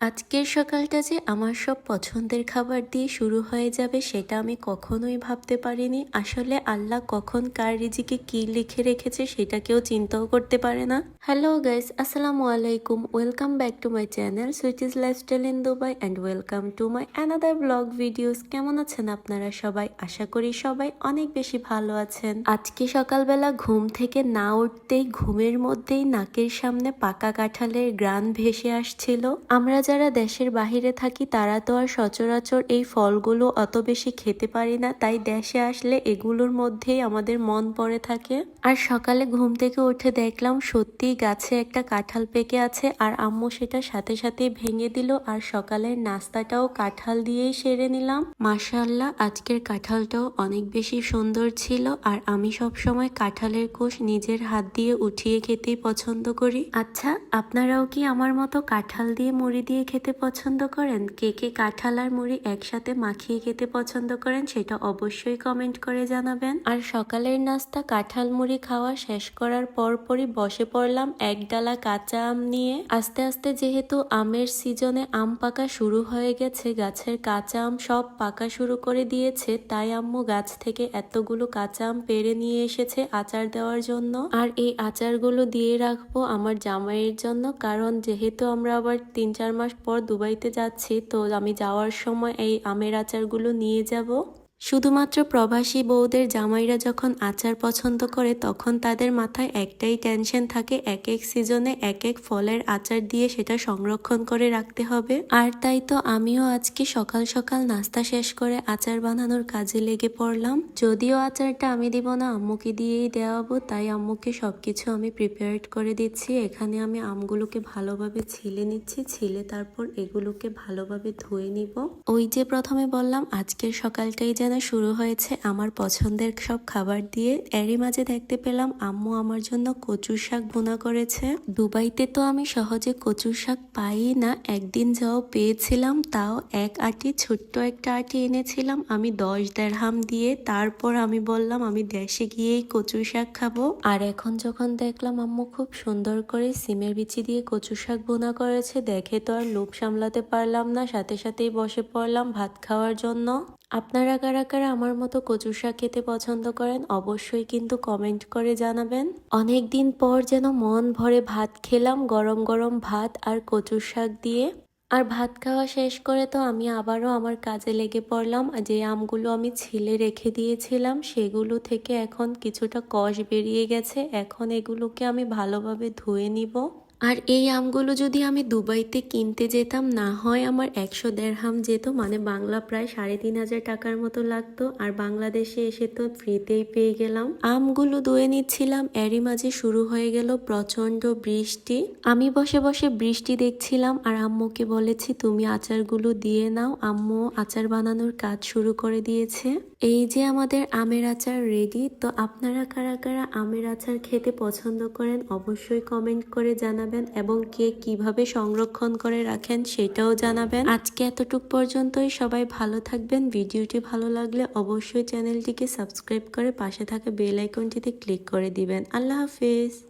আজকের সকালটা যে আমার সব পছন্দের খাবার দিয়ে শুরু হয়ে যাবে সেটা আমি কখনোই ভাবতে পারিনি। আসলে আল্লাহ কখন কার রিজিকে কি লিখে রেখেছে সেটা কেউ চিন্তাও করতে পারে না। হ্যালো গাইস আসসালামু আলাইকুম। Welcome back to my channel Sweetie's lifestyle in Dubai and welcome to my another blog videos কেমন আছেন আপনারা সবাই? আশা করি সবাই অনেক বেশি ভালো আছেন। আজকে সকালবেলা ঘুম থেকে না উঠতেই ঘুমের মধ্যেই নাকের সামনে পাকা কাঁঠালের গ্রান ভেসে আসছিল। আমরা যারা দেশের বাহিরে থাকি, তারা তো আর সচরাচর এই ফলগুলো অত বেশি খেতে পারি না। তাই দেশে আসলে এগুলোর মধ্যেই আমাদের মন পড়ে থাকে। আর সকালে ঘুম থেকে উঠে দেখলাম সত্যি গাছে একটা কাঁঠাল পেকে আছে, আর আম্মু সেটা সাথে সাথে ভেঙে দিল, আর সকালের নাস্তাটাও কাঁঠাল দিয়েই সেরে নিলাম। মাশাল্লাহ আজকের কাঁঠালটাও অনেক বেশি সুন্দর ছিল, আর আমি সব সময় কাঁঠালের কোষ নিজের হাত দিয়ে উঠিয়ে খেতেই পছন্দ করি। আচ্ছা আপনারাও কি আমার মতো কাঁঠাল দিয়ে মুড়ি দিয়ে খেতে পছন্দ করেন? কে কে কাঁঠাল আর মুড়ি একসাথে মাখিয়ে খেতে পছন্দ করেন সেটা অবশ্যই কমেন্ট করে জানাবেন। আর সকালের নাস্তা কাঁঠাল মুড়ি খাওয়া শেষ করার পরপরই বসে পড়লাম এক ডালা কাঁচা আম নিয়ে। আস্তে আস্তে যেহেতু আমের সিজনে আম পাকা শুরু হয়ে গেছে, গাছের কাঁচা আম সব পাকা শুরু করে দিয়েছে, তাই আম্মু গাছ থেকে এতগুলো কাঁচা আম পেরে নিয়ে এসেছে আচার দেওয়ার জন্য। আর এই আচারগুলো দিয়ে রাখব আমার জামাইয়ের জন্য, কারণ যেহেতু আমরা আবার তিন চার মাস পর দুবাইতে যাচ্ছি তো আমি যাওয়ার সময় এই আমের আচারগুলো নিয়ে যাব। শুধুমাত্র প্রবাসী বউদের জামাইরা যখন আচার পছন্দ করে, তখন তাদের মাথায় একটাই টেনশন থাকে, এক এক সিজনে এক এক ফলের আচার দিয়ে সেটা সংরক্ষণ করে রাখতে হবে। আর তাই তো আমিও আজকে সকাল সকাল নাস্তা শেষ করে আচার বানানোর কাজে লেগে পড়লাম। যদিও আচারটা আমি দিব না, আম্মুকে দিয়েই দেওয়াবো, তাই আম্মুকে সবকিছু আমি প্রিপেয়ার্ড করে দিচ্ছি। এখানে আমি আমগুলোকে ভালোভাবে ছিলে নিচ্ছি, ছিলে তারপর এগুলোকে ভালোভাবে ধুয়ে নিব। ওই যে প্রথমে বললাম, আজকের সকালটাই যেন শুরু হয়েছে আমার পছন্দের সব খাবার দিয়ে। এরই মাঝে দেখতে পেলাম আম্মু আমার জন্য কচুর শাক বোনা করেছে। দুবাইতে তো আমি সহজে কচুর শাক পাই না। একদিন যাও পেয়েছিলাম, তাও এক আটি, ছোট্ট একটা আটি এনেছিলাম আমি দশ দেড়হাম দিয়ে। তারপর আমি বললাম, আমি দেশে গিয়েই কচুর শাক খাব। আর এখন যখন দেখলাম আম্মু খুব সুন্দর করে সিমের বিচি দিয়ে কচু শাক বোনা করেছে, দেখে তো আর লোভ সামলাতে পারলাম না। সাথে সাথেই বসে পড়লাম ভাত খাওয়ার জন্য। আপনারা কারা কারা আমার মতো কচু শাক খেতে পছন্দ করেন, অবশ্যই কিন্তু কমেন্ট করে জানাবেন। অনেক দিন পর যেন মন ভরে ভাত খেলাম, গরম গরম ভাত আর কচু শাক দিয়ে। আর ভাত খাওয়া শেষ করে তো আমি আবারও আমার কাজে লেগে পড়লাম যে আমগুলো আমি ছিলে রেখে দিয়েছিলাম, সেগুলো থেকে এখন কিছুটা কষ বেরিয়ে গেছে। এখন এগুলোকে আমি ভালোভাবে ধুয়ে নিব। আর এই আমগুলো যদি আমি দুবাইতে কিনতে যেতাম, না হয় আমার একশো দেড়হাম যেত মানে বাংলা প্রায় সাড়ে তিন হাজার টাকার মতো লাগতো। আর বাংলাদেশে এসে তো ফ্রিতেই পেয়ে গেলাম। আমগুলো ধুয়ে নিচ্ছিলাম, এরই মাঝে শুরু হয়ে গেল প্রচণ্ড বৃষ্টি। আমি বসে বসে বৃষ্টি দেখছিলাম, আর আম্মুকে বলেছি, তুমি আচারগুলো দিয়ে নাও, আম্মু আচার বানানোর কাজ শুরু করে দিয়েছে। এই যে আমাদের আমের আচার রেডি তো আপনারা কারা কারা আমের আচার খেতে পছন্দ করেন, অবশ্যই কমেন্ট করে জানাবেন এবং কে কীভাবে সংরক্ষণ করে রাখেন সেটাও জানাবেন। আজকে এতটুক পর্যন্তই। সবাই ভালো থাকবেন। ভিডিওটি ভালো লাগলে অবশ্যই চ্যানেলটিকে সাবস্ক্রাইব করে পাশে থাকা বেল আইকনটিতে ক্লিক করে দিবেন। আল্লাহ হাফিজ।